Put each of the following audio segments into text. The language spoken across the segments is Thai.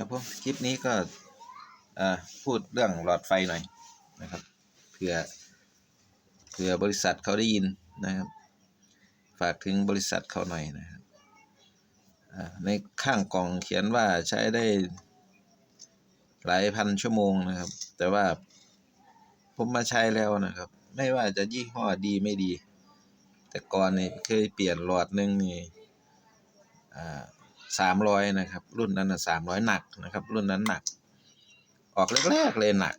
ครับผมคลิปนี้ก็พูดเรื่องหลอดไฟหน่อยนะครับเผื่อเผื่อบริษัทเขาได้ยินนะครับ ฝากถึงบริษัทเขาหน่อยนะครับในข้างกล่องเขียนว่าใช้ได้หลายพันชั่วโมงนะครับ แต่ว่าผมมาใช้แล้วนะครับ ไม่ว่าจะยี่ห้อดีไม่ดี แต่ก่อนนี่เคยเปลี่ยนหลอดหนึ่งนี่อ่า สามร้อยนะครับ รุ่นนั้นสามร้อยหนักนะครับ รุ่นนั้นหนัก ออกแรกๆเลยหนัก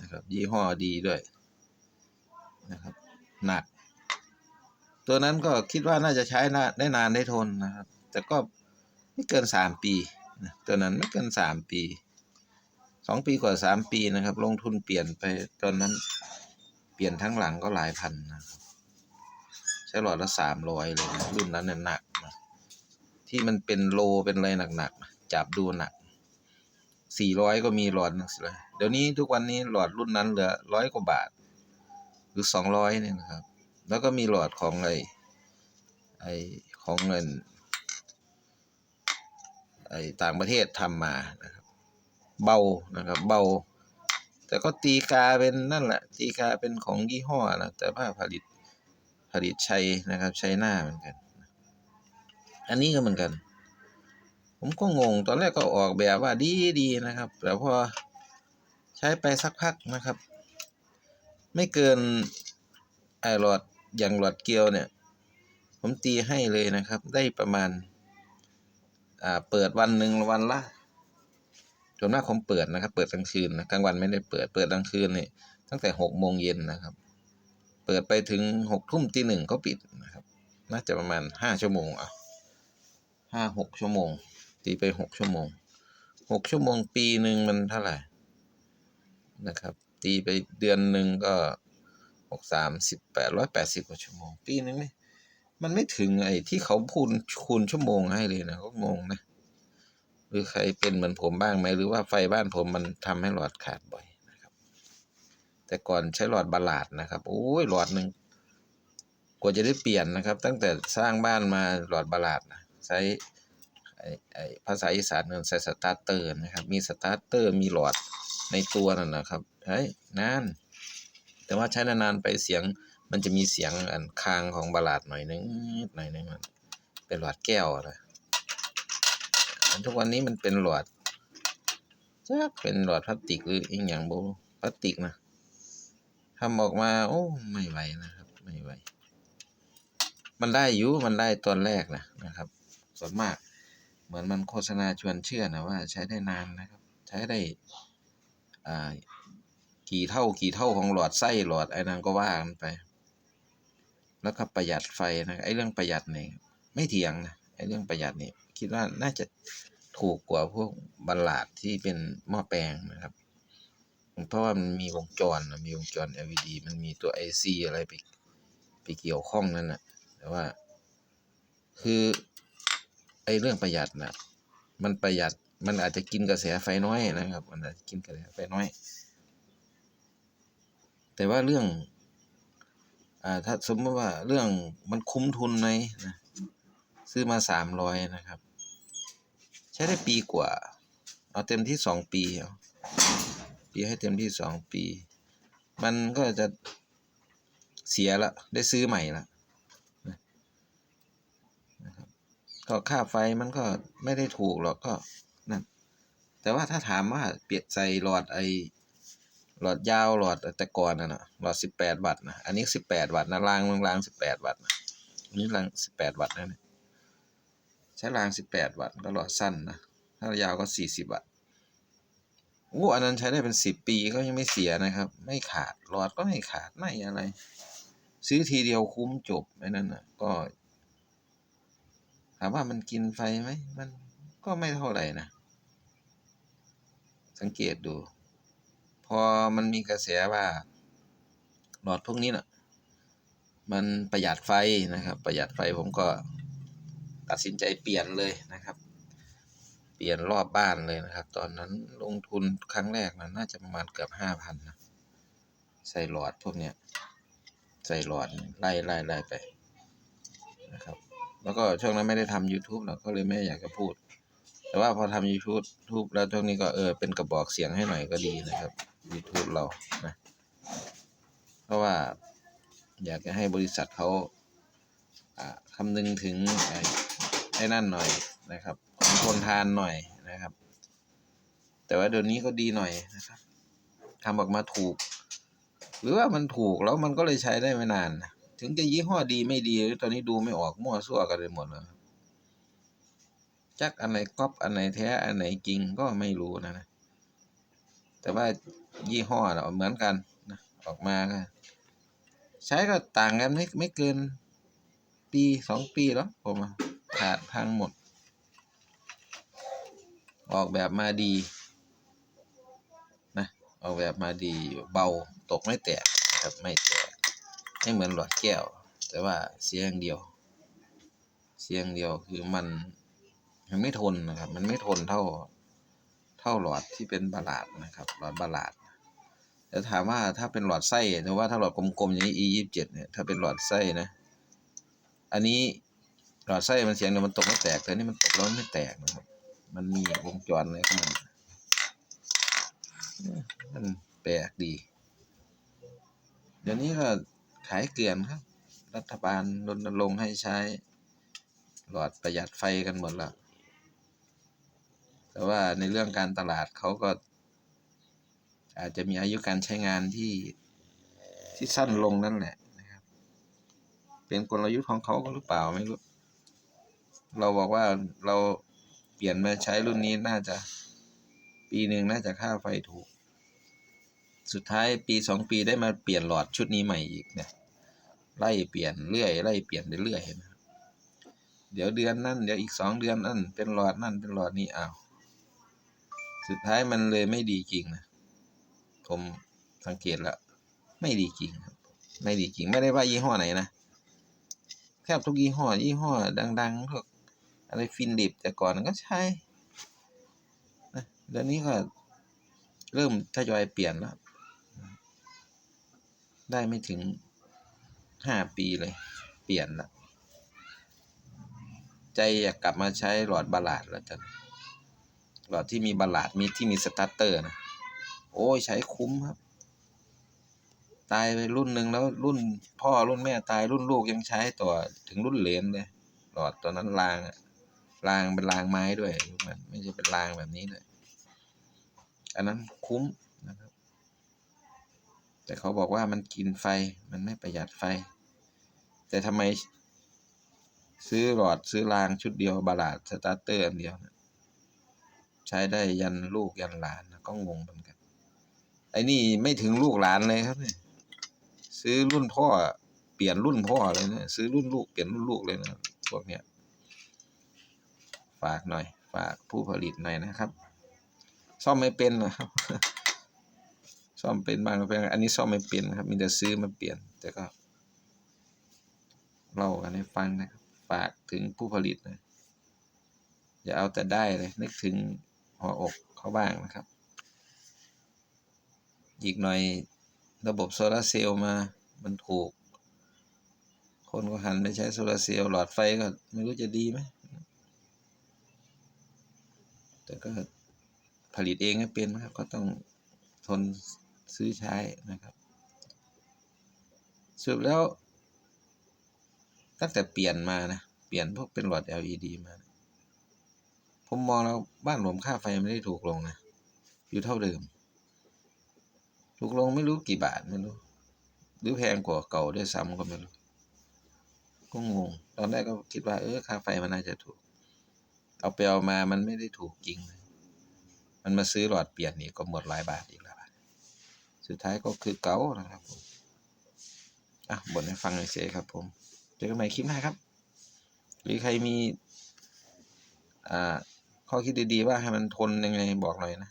นะครับ ยี่ห้อดีด้วยนะครับ หนัก ตัวนั้นก็คิดว่าน่าจะใช้นาได้นานได้ทนนะครับ แต่ก็ไม่เกินสามปีนะตัวนั้นไม่เกินสามปีสองปีกว่าสามปีนะครับ ลงทุนเปลี่ยนไปตอนนั้นเปลี่ยนทั้งหลังก็หลายพันนะครับใช้หลอดละสามร้อยเลยนะรุ่นนั้นเนี่ยหนัก ที่มันเป็นโลเป็นอะไรหนักๆจับดูหนักสี่ร้อยก็มีหลอดนึงเลยเดี๋ยวนี้ทุกวันนี้หลอดรุ่นนั้นเหลือร้อยกว่าบาท หรือสองร้อยเนี่ยนะครับ แล้วก็มีหลอดของไอไอ้ของเงินไอ้ต่างประเทศทำมานะครับ เบานะครับ เบา แต่ก็ตีกาเป็นนั่นแหละ ตีกาเป็นของยี่ห้อนะแต่ว่าผลิตผลิตใช้นะครับใช้หน้าเหมือนกัน อันนี้ก็เหมือนกัน ผมก็งงตอนแรกก็ออกแบบว่าดีดีนะครับ แต่พอใช้ไปสักพักนะครับ ไม่เกินไอหลอดอย่างหลอดเกลียวเนี่ย ผมตีให้เลยนะครับ ได้ประมาณอ่าเปิดวันหนึ่งวันละส่วนมากผมเปิดนะครับ เปิดกลางคืนนะกลางวันไม่ได้เปิดเปิดกลางคืนนี่ตั้งแต่หกโมงเย็นนะครับ เปิดไปถึงหกทุ่มตีหนึ่งก็ปิดนะครับ น่าจะประมาณห้าชั่วโมงอะ ห้าหกชั่วโมง ตีไปหกชั่วโมงหกชั่วโมงปีหนึ่งมันเท่าไหร่นะครับ ตีไปเดือนหนึ่งก็หกสามสิบแปดร้อยแปดสิบกว่าชั่วโมง ปีหนึ่งไม่มันไม่ถึงไอ้ที่เขาพูนคูณชั่วโมงให้เลยนะก็งงนะหรือใครเป็นเหมือนผมบ้างไหมหรือว่าไฟบ้านผมมันทำให้หลอดขาดบ่อยนะครับ แต่ก่อนใช้หลอดบาลาดนะครับโอ้ยหลอดหนึ่งกว่าจะได้เปลี่ยนนะครับ ตั้งแต่สร้างบ้านมาหลอดบาลาดนะ ใช้ภาษาอีสานเนินใช้สตาร์เตอร์นะครับ มีสตาร์เตอร์มีหลอดในตัวนั่นนะครับใช้นาน แต่ว่าใช้นานๆไปเสียงมันจะมีเสียงอันคางของบาลาดหน่อยนึงหน่อยนึงมันเป็นหลอดแก้วนะทุกวันนี้มันเป็นหลอดจักเป็นหลอดพลาสติกหรืออีกอย่างโบพลาสติกนะทำออกมาโอ้ไม่ไหวนะครับ ไม่ไหว มันได้อยู่มันได้ตอนแรกนะนะครับ ส่วนมาก เหมือนมันโฆษณาชวนเชื่อนะว่าใช้ได้นานนะครับ ใช้ได้กี่เท่ากี่เท่าของหลอดไส้หลอดไอ้นั้นก็ว่ากันไป แล้วก็ประหยัดไฟนะไอ้เรื่องประหยัดเนี่ยไม่เถียงนะไอ้เรื่องประหยัดนี่คิดว่าน่าจะถูกกว่าพวกบัลลาดที่เป็นหม้อแปลงนะครับ เพราะว่ามันมีวงจรนะมีวงจร LED มันมีตัว IC อะไรไปไปเกี่ยวข้องนั่นนะแต่ว่า คือ เรื่องประหยัดนะมันประหยัดมันอาจจะกินกระแสไฟน้อยนะครับ มันอาจจะกินกระแสไฟน้อย แต่ว่าเรื่องอ่าถ้าสมมติว่าเรื่องมันคุ้มทุนไหมนะซื้อมาสามร้อยนะครับ ใช้ได้ปีกว่า เอาเต็มที่สองปีเอาปีให้เต็มที่สองปี มันก็จะเสียละได้ซื้อใหม่ละนะครับ ก็ค่าไฟมันก็ไม่ได้ถูกหรอกก็นั่นแต่ว่าถ้าถามว่าเปลี่ยนใส่หลอดไอหลอดยาวหลอดแต่ก่อนน่ะนะหลอดสิบแปดวัตต์นะอันนี้สิบแปดวัตต์นะรางรางสิบแปดวัตต์นะอันนี้รางสิบแปดวัตต์นะเนี่ยใช้ราง18วัตต์ก็หลอดสั้นนะถ้ายาวก็40วัตต์โอ้อันนั้นใช้ได้เป็น10ปีก็ยังไม่เสียนะครับ ไม่ขาดหลอดก็ไม่ขาดไม่อะไร ซื้อทีเดียวคุ้มจบไอ้นั่นนะก็ ถามว่ามันกินไฟไหม มันก็ไม่เท่าไหร่นะ สังเกตดู พอมันมีกระแสว่า หลอดพวกนี้นะ่ะ มันประหยัดไฟนะครับ ประหยัดไฟผมก็ตัดสินใจเปลี่ยนเลยนะครับ เปลี่ยนรอบบ้านเลยนะครับ ตอนนั้นลงทุนครั้งแรกนะน่าจะประมาณเกือบห้าพันนะ ใส่หลอดพวกเนี้ย ใส่หลอดไล่ไล่ไล่ไปนะครับ แล้วก็ช่วงนั้นไม่ได้ทำ YouTube เราก็เลยไม่อยากจะพูด แต่ว่าพอทำ YouTube ทูบแล้วช่วงนี้ก็เออเป็นกระบอกเสียงให้หน่อยก็ดีนะครับ YouTube เรานะเพราะว่าอยากจะให้บริษัทเขาอ่าคำนึงถึงไอ้ไอ้นั่นหน่อยนะครับของคนทานหน่อยนะครับ แต่ว่าเดี๋ยวนี้ก็ดีหน่อยนะครับทำออกมาถูก หรือว่ามันถูกแล้วมันก็เลยใช้ได้ไม่นานนะ ถึงจะยี่ห้อดีไม่ดี ตอนนี้ดูไม่ออกมั่วซั่วกันไปหมดแล้วครับจักอันไหนก๊อปอันไหนแท้อันไหนจริงก็ไม่รู้นะนะ แต่ว่ายี่ห้อน่ะเหมือนกันนะออกมาก็ใช้ก็ต่างกันไม่ไม่เกิน ปีสองปีแล้วผมขาดพังหมด ออกแบบมาดีนะออกแบบมาดีเบาตกไม่แตกครับไม่แตก ไม่เหมือนหลอดแก้ว แต่ว่าเสียอย่างเดียว เสียอย่างเดียวคือมันมันไม่ทนนะครับ มันไม่ทนเท่าเท่าหลอดที่เป็นบาลาดนะครับ หลอดบาลาดแต่ถามว่าถ้าเป็นหลอดไส้แต่ว่าถ้าหลอดกลมๆอย่างนี้ e ยี่สิบเจ็ดเนี่ยถ้าเป็นหลอดไส้นะ อันนี้หลอดไส้มันเสียงเดี๋ยวมันตกไม่แตกแต่อันนี่มันตกแล้วมันไม่แตกนะครับ มันมีวงจรอะไรของมันมันแปลกดี เดี๋ยวนี้ก็ ขายเกลื่อนครับ รัฐบาลรณรงค์ให้ใช้ หลอดประหยัดไฟกันหมดแล้ว แต่ว่าในเรื่องการตลาดเขาก็ อาจจะมีอายุการใช้งานที่ที่สั้นลงนั่นแหละนะครับ เป็นกลยุทธ์ของเขาหรือเปล่าไม่รู้ เราบอกว่าเราเปลี่ยนมาใช้รุ่นนี้น่าจะปีหนึ่งน่าจะค่าไฟถูก สุดท้ายปีสองปีได้มาเปลี่ยนหลอดชุดนี้ใหม่อีกเนี่ย ไล่เปลี่ยนเรื่อยไล่เปลี่ยนเรื่อยเห็นไหมเดี๋ยวเดือนนั่นเดี๋ยวอีกสองเดือนนั่นเป็นหลอดนั่นเป็นหลอดนี้อ้าวสุดท้ายมันเลยไม่ดีจริงนะผมสังเกตแล้วไม่ดีจริงครับ ไม่ดีจริงไม่ได้ว่ายี่ห้อไหนนะแทบทุกยี่ห้อยี่ห้อดังๆพวกอะไรฟินดิบแต่ก่อนก็ใช่นะเดี๋ยวนี้ก็เริ่มทยอยเปลี่ยนแล้ว ได้ไม่ถึง ห้าปีเลย เปลี่ยนละใจอยากกลับมาใช้หลอดบาลาดแล้วจ้ะหลอดที่มีบาลาดมีที่มีสตาร์เตอร์นะ โอ้ยใช้คุ้มครับ ตายไปรุ่นหนึ่งแล้วรุ่นพ่อรุ่นแม่ตายรุ่นลูกยังใช้ต่อถึงรุ่นเหลนเลย หลอดตอนนั้นรางรางเป็นรางไม้ด้วยมันไม่ใช่เป็นรางแบบนี้เลยอันนั้นคุ้ม แต่เขาบอกว่ามันกินไฟมันไม่ประหยัดไฟ แต่ทำไม ซื้อหลอดซื้อรางชุดเดียวบาลาดสตาร์เตอร์อันเดียวนะใช้ได้ยันลูกยันหลานนะก็งงเหมือนกัน ไอ้นี่ไม่ถึงลูกหลานเลยครับเนี่ยซื้อรุ่นพ่อเปลี่ยนรุ่นพ่อเลยนะซื้อรุ่นลูกเปลี่ยนรุ่นลูกเลยนะพวกเนี้ยฝากหน่อย ฝากผู้ผลิตหน่อยนะครับ ซ่อมไม่เป็นนะครับ ซ่อมเป็นบ้างเป็นอันนี้ซ่อมไม่เป็นครับ มีแต่ซื้อมาเปลี่ยน แต่ก็เล่ากันให้ฟังนะครับฝากถึงผู้ผลิตนะอย่าเอาแต่ได้เลย นึกถึงหัวอกเขาบ้างนะครับ อีกหน่อยระบบโซลาเซลล์มามันถูก คนก็หันไปใช้โซลาเซลล์หลอดไฟก็ไม่รู้จะดีไหมแต่ก็ผลิตเองก็เป็นนะครับก็ต้องทน ซื้อใช้นะครับสรุปแล้วตั้งแต่เปลี่ยนมานะ เปลี่ยนพวกเป็นหลอด LED มา ผมมองแล้วบ้านผมค่าไฟไม่ได้ถูกลงนะ อยู่เท่าเดิม ถูกลงไม่รู้กี่บาทไม่รู้ หรือแพงกว่าเก่าด้วยซ้ำก็ไม่รู้ ก็งง ตอนแรกก็คิดว่าเออค่าไฟมันน่าจะถูก เอาไปเอามามันไม่ได้ถูกจริง มันมาซื้อหลอดเปลี่ยนนี่ก็หมดหลายบาทอีกแล้ว สุดท้ายก็คือเก๋านะครับผมอะบ่นให้ฟังเฉยๆครับผม เจอกันใหม่คลิปหน้าครับ หรือใครมีอ่าข้อคิดดีๆว่าให้มันทนยังไงบอกหน่อยนะ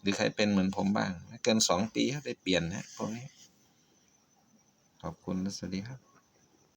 หรือใครเป็นเหมือนผมบ้าง เกินสองปีได้เปลี่ยนนะพวกนี้ ขอบคุณและสวัสดีครับ